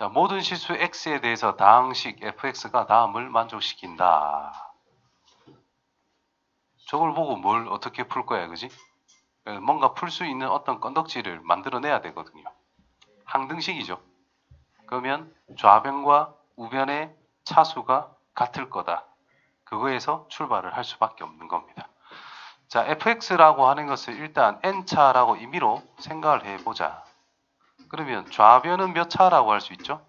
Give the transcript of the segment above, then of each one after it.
자, 모든 실수 x에 대해서 다항식 fx가 다음을 만족시킨다. 저걸 보고 뭘 어떻게 풀 거야, 그지? 예, 뭔가 풀 수 있는 어떤 건덕지를 만들어내야 되거든요. 항등식이죠. 그러면 좌변과 우변의 차수가 같을 거다. 그거에서 출발을 할 수밖에 없는 겁니다. 자, fx라고 하는 것을 일단 n차라고 임의로 생각을 해보자. 그러면 좌변은 몇 차라고 할 수 있죠?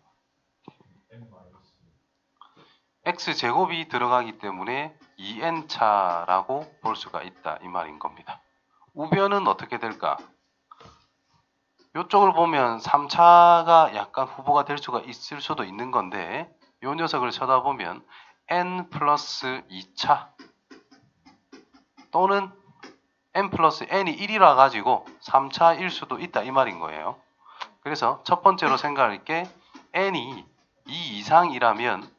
x제곱이 들어가기 때문에 2n차라고 볼 수가 있다 이 말인 겁니다. 우변은 어떻게 될까? 이쪽을 보면 3차가 약간 후보가 될 수가 있을 수도 있는 건데 이 녀석을 쳐다보면 n 플러스 2차 또는 n 플러스 n이 1이라 가지고 3차일 수도 있다 이 말인 거예요. 그래서 첫 번째로 생각할 게 n이 2 이상이라면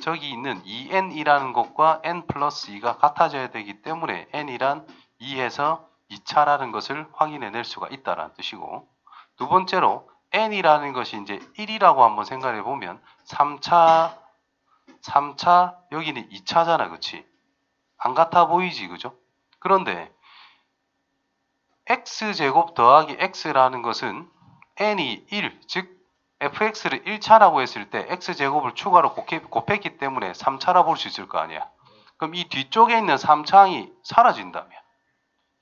저기 있는 2n이라는 것과 n 플러스 2가 같아져야 되기 때문에 n이란 2에서 2차라는 것을 확인해 낼 수가 있다라는 뜻이고 두 번째로 n이라는 것이 이제 1이라고 한번 생각해 보면 3차 3차 여기는 2차잖아 그치? 안 같아 보이지 그죠? 그런데 x제곱 더하기 x라는 것은 n이 1, 즉 fx를 1차라고 했을 때 x제곱을 추가로 곱했기 때문에 3차라 볼 수 있을 거 아니야. 그럼 이 뒤쪽에 있는 3차항이 사라진다면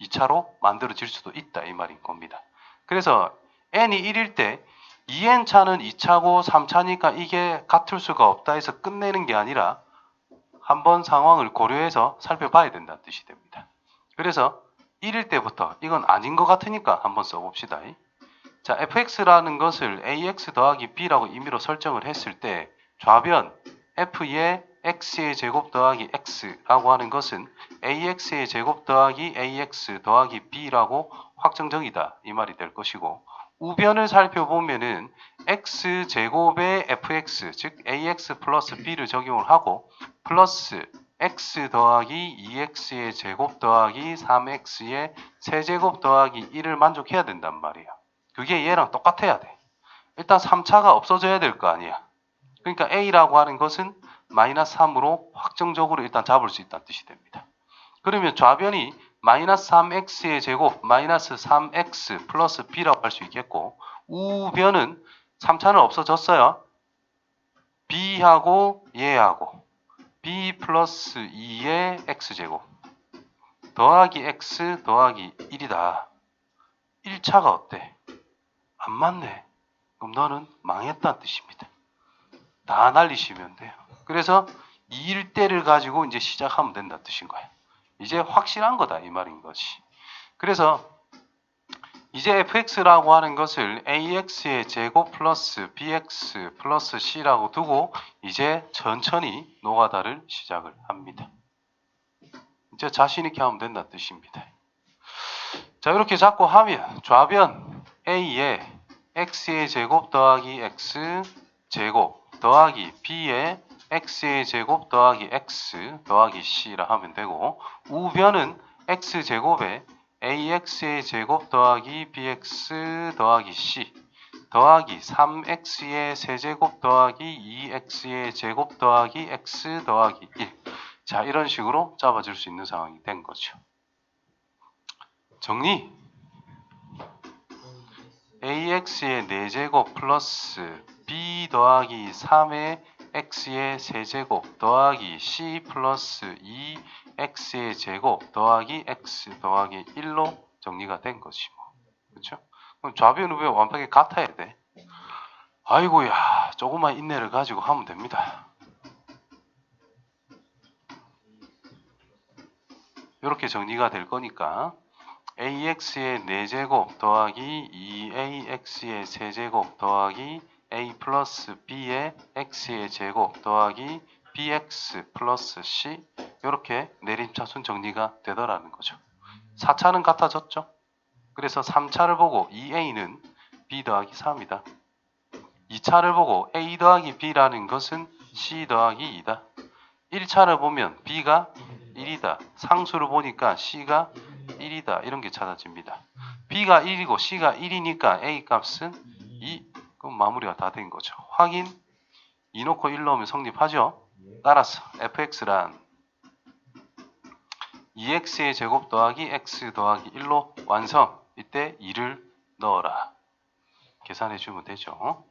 2차로 만들어질 수도 있다 이 말인 겁니다. 그래서 n이 1일 때 2n차는 2차고 3차니까 이게 같을 수가 없다 해서 끝내는 게 아니라 한번 상황을 고려해서 살펴봐야 된다는 뜻이 됩니다. 그래서 1일 때부터 이건 아닌 것 같으니까 한번 써봅시다. 자, fx라는 것을 ax 더하기 b라고 임의로 설정을 했을 때 좌변 f의 x의 제곱 더하기 x라고 하는 것은 ax의 제곱 더하기 ax 더하기 b라고 확정적이다 이 말이 될 것이고 우변을 살펴보면은 x 제곱의 fx 즉 ax 플러스 b를 적용을 하고 플러스 x 더하기 2x의 제곱 더하기 3x의 세제곱 더하기 1을 만족해야 된단 말이에요. 그게 얘랑 똑같아야 돼. 일단 3차가 없어져야 될 거 아니야. 그러니까 a라고 하는 것은 마이너스 3으로 확정적으로 일단 잡을 수 있다는 뜻이 됩니다. 그러면 좌변이 마이너스 3x의 제곱 마이너스 3x 플러스 b라고 할 수 있겠고 우변은 3차는 없어졌어요. b하고 얘하고 b 플러스 2의 x제곱 더하기 x 더하기 1이다. 1차가 어때? 안 맞네. 그럼 너는 망했다는 뜻입니다. 다 날리시면 돼요. 그래서 이 일대를 가지고 이제 시작하면 된다는 뜻인 거예요. 이제 확실한 거다 이 말인 것이. 그래서 이제 fx라고 하는 것을 ax의 제곱 플러스 bx 플러스 c라고 두고 이제 천천히 노가다를 시작을 합니다. 이제 자신 있게 하면 된다는 뜻입니다. 자 이렇게 잡고 하면 좌변 a의 x의 제곱 더하기 x 제곱 더하기 b의 x의 제곱 더하기 x 더하기 c라 하면 되고 우변은 x 제곱에 ax의 제곱 더하기 bx 더하기 c 더하기 3x의 세제곱 더하기 2x의 제곱 더하기 x 더하기 1. 자, 이런 식으로 잡아줄 수 있는 상황이 된 거죠. 정리. Ax의 4제곱 플러스 b 더하기 3의 x의 세제곱 더하기 c 플러스 2x의 제곱 더하기 x 더하기 1로 정리가 된 것이 뭐. 그렇죠? 그럼 좌변 우변 완벽하게 같아야 돼. 아이고야, 조금만 인내를 가지고 하면 됩니다. 이렇게 정리가 될 거니까 ax의 4제곱 더하기 2ax의 세제곱 더하기 a 플러스 b의 x의 제곱 더하기 bx 플러스 c 이렇게 내림차순 정리가 되더라는 거죠. 4차는 같아졌죠. 그래서 3차를 보고 2a는 b 더하기 3이다. 2차를 보고 a 더하기 b라는 것은 c 더하기 2다. 1차를 보면 b가 1이다. 상수를 보니까 c가 1이다. 이런 게 찾아집니다. b가 1이고 c가 1이니까 a 값은 2. 그럼 마무리가 다 된 거죠. 확인 2 놓고 1 넣으면 성립하죠. 예. 따라서 fx란 2x의 제곱 더하기 x 더하기 1로 완성. 이때 2를 넣어라. 계산해 주면 되죠.